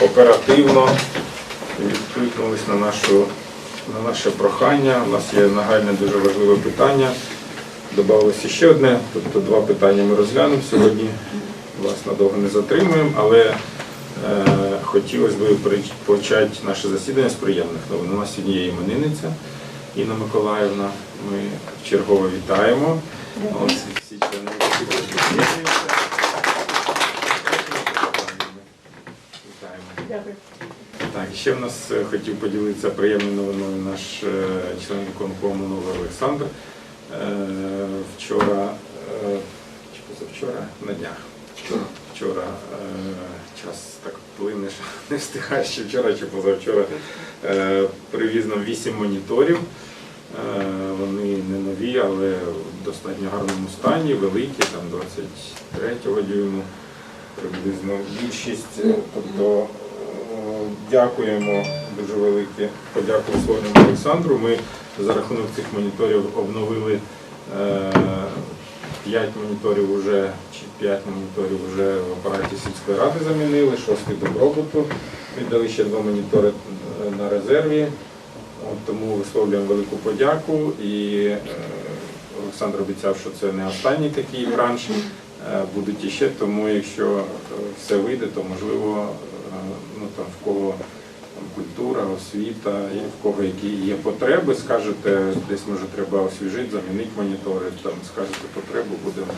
оперативно відкликнулись на, нашу, на наше прохання. У нас є нагальне дуже важливе питання. Добавилося ще одне, тобто два питання ми розглянемо сьогодні. Вас надовго не затримуємо, але е, хотілося б почати наше засідання з приємних новин. У нас сьогодні є іменинниця Інна Миколаївна. Ми чергово вітаємо. Ось всі члени комісії приєднуються. Вітаємо. Дякую. Так, ще в нас е, хотів поділитися приємною новиною наш е, член виконкому Новий Олександр. Е, Вчора, чи позавчора, на днях. Вчора, вчора час так плине, що не встигаєш, чи вчора, чи позавчора. Привіз нам 8 моніторів. Вони не нові, але в достатньо гарному стані, великі, там 23 дюйму приблизно більшість. Тобто дякуємо дуже велике. Подякую Солоному Олександру. Ми за рахунок цих моніторів обновили 5 моніторів уже, чи 5 моніторів вже в апараті сільської ради замінили, шостий добробуту. Віддали ще два монітори е, на резерві. От, тому висловлюємо велику подяку і е, Олександр обіцяв, що це не останній такий бранш. Е, Будуть іще, тому якщо е, все вийде, то можливо е, там, в кого там, культура, освіта, і в кого які є потреби, скажете, десь може треба освіжити, замінити монітори, там скажете потребу, будемо.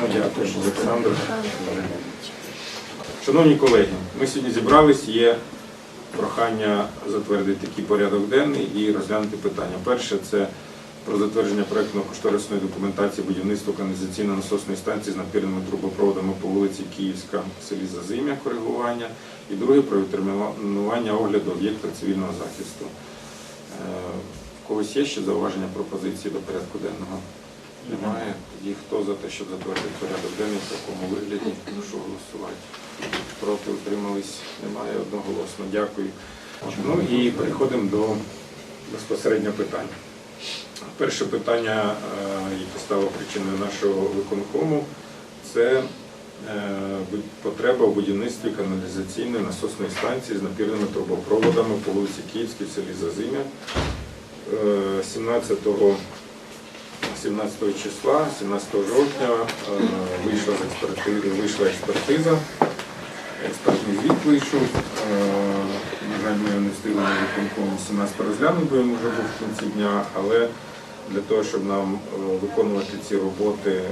тому дякую, Олександр. Шановні колеги, ми сьогодні зібрались, є прохання затвердити такий порядок денний і розглянути питання. Перше це про затвердження проєктно-кошторисної документації будівництва каналізаційно-насосної станції з напірними трубопроводами по вулиці Київська в селі Зазим'я коригування. І друге про відтермінування огляду об'єкта цивільного захисту. Е, В когось є ще зауваження пропозиції до порядку денного? Немає. Тоді хто за те, щоб затвердити порядок денний в такому вигляді, прошу голосувати. Проти утримались? Немає одноголосно. Дякую. Ну і переходимо до безпосередньо питань. Перше питання, е, яке стало причиною нашого виконкому, це е, потреба у будівництві каналізаційної насосної станції з напірними трубопроводами по вулиці Київській в селі Зазимя. Е, 17 17 числа, 17 жовтня вийшла з експертизи, вийшла експертиза. Експертний звіт вийшов. На жаль, ми не встигли на виконкому 17 розглянути, бо він вже був в кінці дня, але для того, щоб нам е, виконувати ці роботи,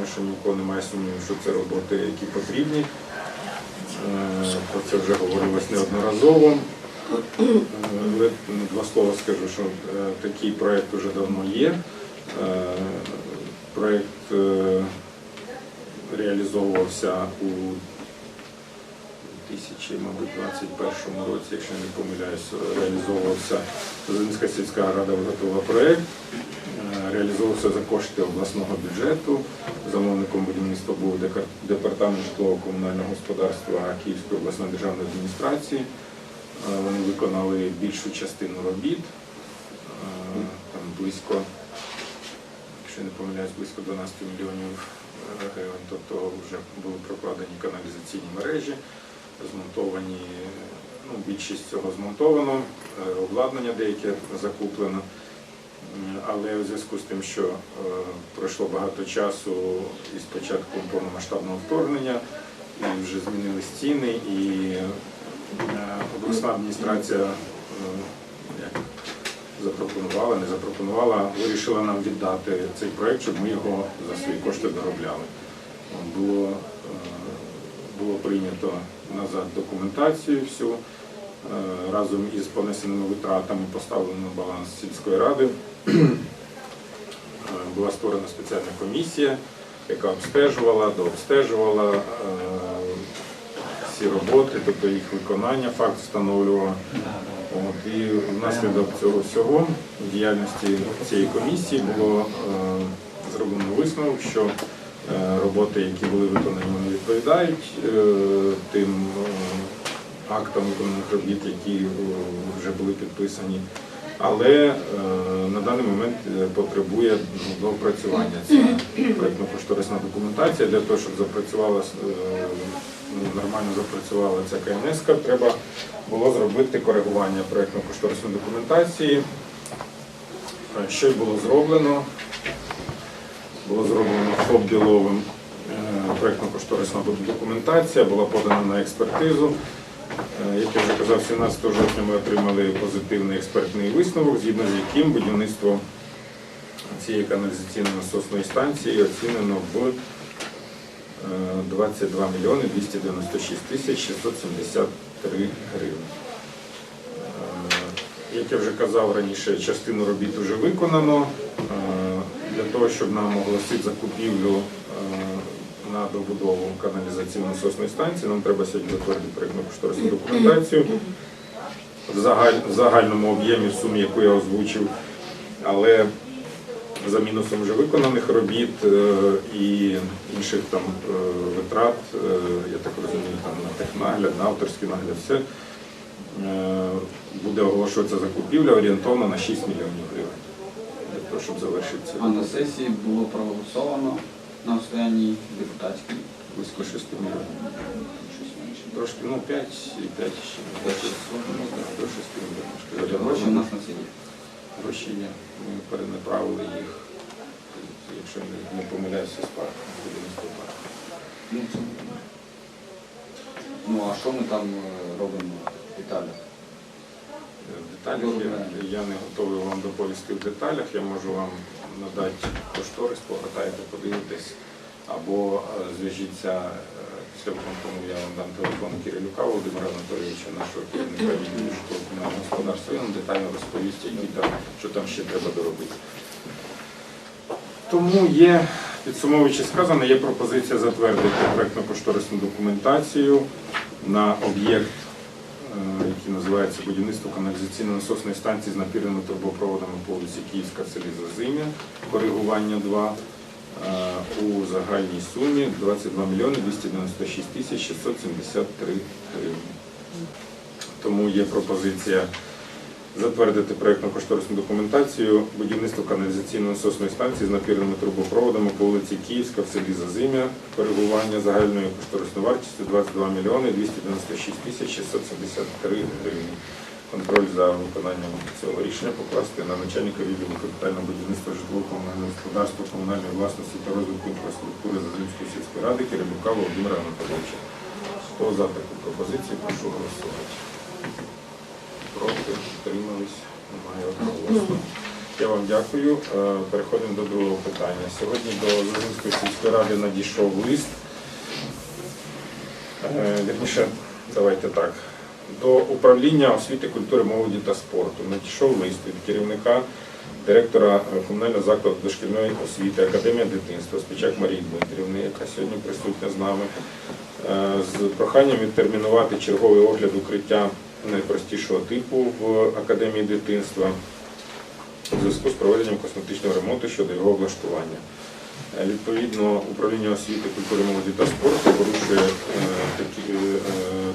я що нікого немає сумніву, що це роботи, які потрібні. Е, Про це вже говорилось неодноразово. Два слова скажу, що е, такий проєкт вже давно є. Проєкт реалізовувався у 2021 році, якщо не помиляюсь, реалізовувався Зеленська сільська рада виготовила проєкт, е, реалізовувався за кошти обласного бюджету. Замовником будівництва був департамент житлово-комунального господарства Київської обласної державної адміністрації. Е, Вони виконали більшу частину робіт, е, там близько, якщо не помиляюсь, близько 12 мільйонів гривень. Тобто вже були прокладені каналізаційні мережі, змонтовані, ну, більшість цього змонтовано, е, обладнання деяке закуплено. Але у зв'язку з тим, що е, пройшло багато часу із початком повномасштабного вторгнення, і вже змінили ціни, і е, обласна адміністрація як запропонувала, не запропонувала, вирішила нам віддати цей проєкт, щоб ми його за свої кошти доробляли. Було, було прийнято назад документацію всю. е, Разом із понесеними витратами поставлено на баланс сільської ради. Е, Була створена спеціальна комісія, яка обстежувала, дообстежувала е, всі роботи, тобто їх виконання, факт встановлювала. От, і внаслідок цього всього діяльності цієї комісії було зроблено висновок, що роботи, які були виконані, вони відповідають е, тим е, актам виконаних робіт, які е, вже були підписані але е, на даний момент е, потребує ну, доопрацювання ця проєктно-кошторисна документація. Для того, щоб запрацювала е, ну, нормально запрацювала ця КНС, треба було зробити коригування проєктно-кошторисної документації. Е, Що й було зроблено? Було зроблено ФОП Біловим е, проєктно-кошторисна документація, була подана на експертизу. Е, Як я вже казав, 17 жовтня ми отримали позитивний експертний висновок, згідно з яким будівництво цієї каналізаційної насосної станції оцінено в е, 22 мільйони 296 тисяч 673 гривні. Е, Як я вже казав раніше, частину робіт вже виконано. Для того, щоб нам оголосити закупівлю е, на добудову каналізаційної насосної станції, нам треба сьогодні затвердити проєктну кошторисну документацію в загальному об'ємі в сумі, яку я озвучив, але за мінусом вже виконаних робіт е, і інших там е, витрат, я так розумію, там на технагляд, на авторський нагляд, все буде оголошуватися закупівля орієнтовно на 6 мільйонів гривень. Того, щоб завершити це. А на сесії було проголосовано на останній депутатській. Близько 6 мільйонів. Трошки, ну 5 і 5 ще. До 600, ну, так. До 6 мільйонів. Гроші у нас на це є. Гроші є. Ми перенаправили їх, якщо не, помиляюся, з парку. Ну, це. Ну, а що ми там е, робимо в деталях? Деталях я, я не готовий вам доповісти в деталях. Я можу вам надати кошторис, погортайте, подивитесь, або е, зв'яжіться е, після виконкому, я вам дам телефон Кирилюка Володимира Анатолійовича, нашого керівника відділу житлово-комунального господарства. Він детально розповість, які там, що там ще треба доробити. Тому є, підсумовуючи сказане, є пропозиція затвердити проєктно-кошторисну документацію на об'єкт, е, який називається будівництво каналізаційно-насосної станції з напірними трубопроводами по вулиці Київська селі Зазим'я, коригування 2 е, у загальній сумі 22 мільйони 296 тисяч 673 гривні. Тому є пропозиція затвердити проєктно-кошторисну документацію будівництво каналізаційно-насосної станції з напірними трубопроводами по вулиці Київська в селі Зазим'я, коригування загальної кошторисної вартістю 22 мільйони 296 тисяч 673 гривні. Контроль за виконанням цього рішення покласти на начальника відділу капітального будівництва житлово-комунального господарства, комунальної власності та розвитку інфраструктури Зазимської сільської ради Кирилюка Володимира Анатолійовича. Хто за таку пропозицію, прошу голосувати. Проти, утримались, немає одноголосно. Я вам дякую. Е, Переходимо до другого питання. Сьогодні до Зазимської сільської ради надійшов лист. Е, Вірніше, давайте так. До управління освіти, культури, молоді та спорту надійшов лист від керівника директора комунального закладу дошкільної освіти Академія дитинства Спічак Марії Дмитрівни, яка сьогодні присутня з нами, е, з проханням відтермінувати черговий огляд укриття найпростішого типу в Академії дитинства у зв'язку з проведенням косметичного ремонту щодо його облаштування. Е, Відповідно, управління освіти, культури, молоді та спорту порушує е, такі, е,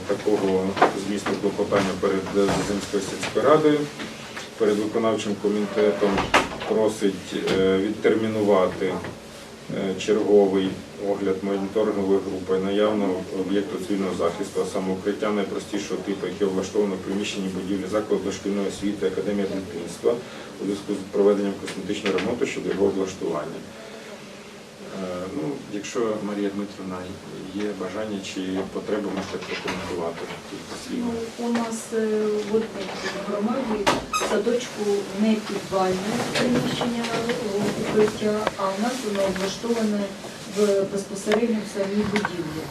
такого змісту клопотання перед Зазимською сільською радою, перед виконавчим комітетом просить відтермінувати черговий огляд моніторингової групи наявного об'єкту цивільного захисту, а саме найпростішого типу, яке влаштовано в приміщенні будівлі закладу дошкільної освіти Академія дитинства у зв'язку з проведенням косметичного ремонту щодо його облаштування. Е, Ну, якщо Марія Дмитрівна є бажання чи потреба, можете прокоментувати. Ну, у нас е, в громаді в садочку не підвальне приміщення укриття, а у нас воно облаштоване в безпосередньо в самій будівлі.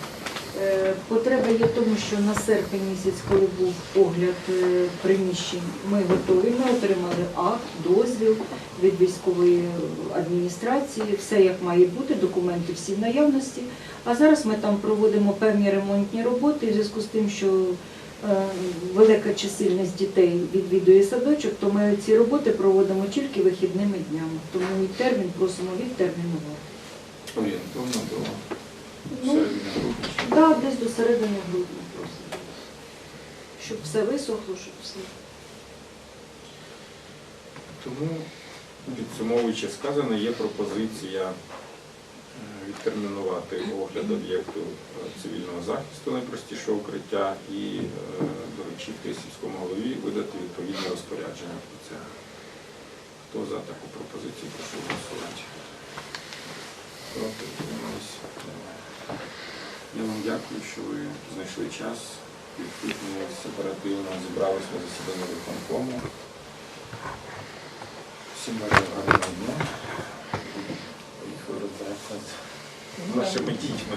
Е, Потреба є в тому, що на серпень місяць, коли був огляд е, приміщень, ми готові, ми отримали акт, дозвіл від військової адміністрації, все як має бути, документи всі в наявності. А зараз ми там проводимо певні ремонтні роботи в зв'язку з тим, що е, велика чисельність дітей відвідує садочок, то ми ці роботи проводимо тільки вихідними днями. Тому і термін просимо відтермінувати. Орієнтовно до Ну, середини грудня. Да, десь до середини грудня просимо. Щоб все висохло, щоб все. Тому, підсумовуючи сказане, є пропозиція е, відтермінувати огляд об'єкту е, цивільного захисту найпростішого укриття і е, доручити сільському голові видати відповідне розпорядження про це. Хто за таку пропозицію, прошу голосувати. Проти утримались? Немає. Я вам дякую, що ви знайшли час, відкликнулись оперативно, зібрались на засідання виконкому. Всім бажаю гарного дня. З нашими дітьми.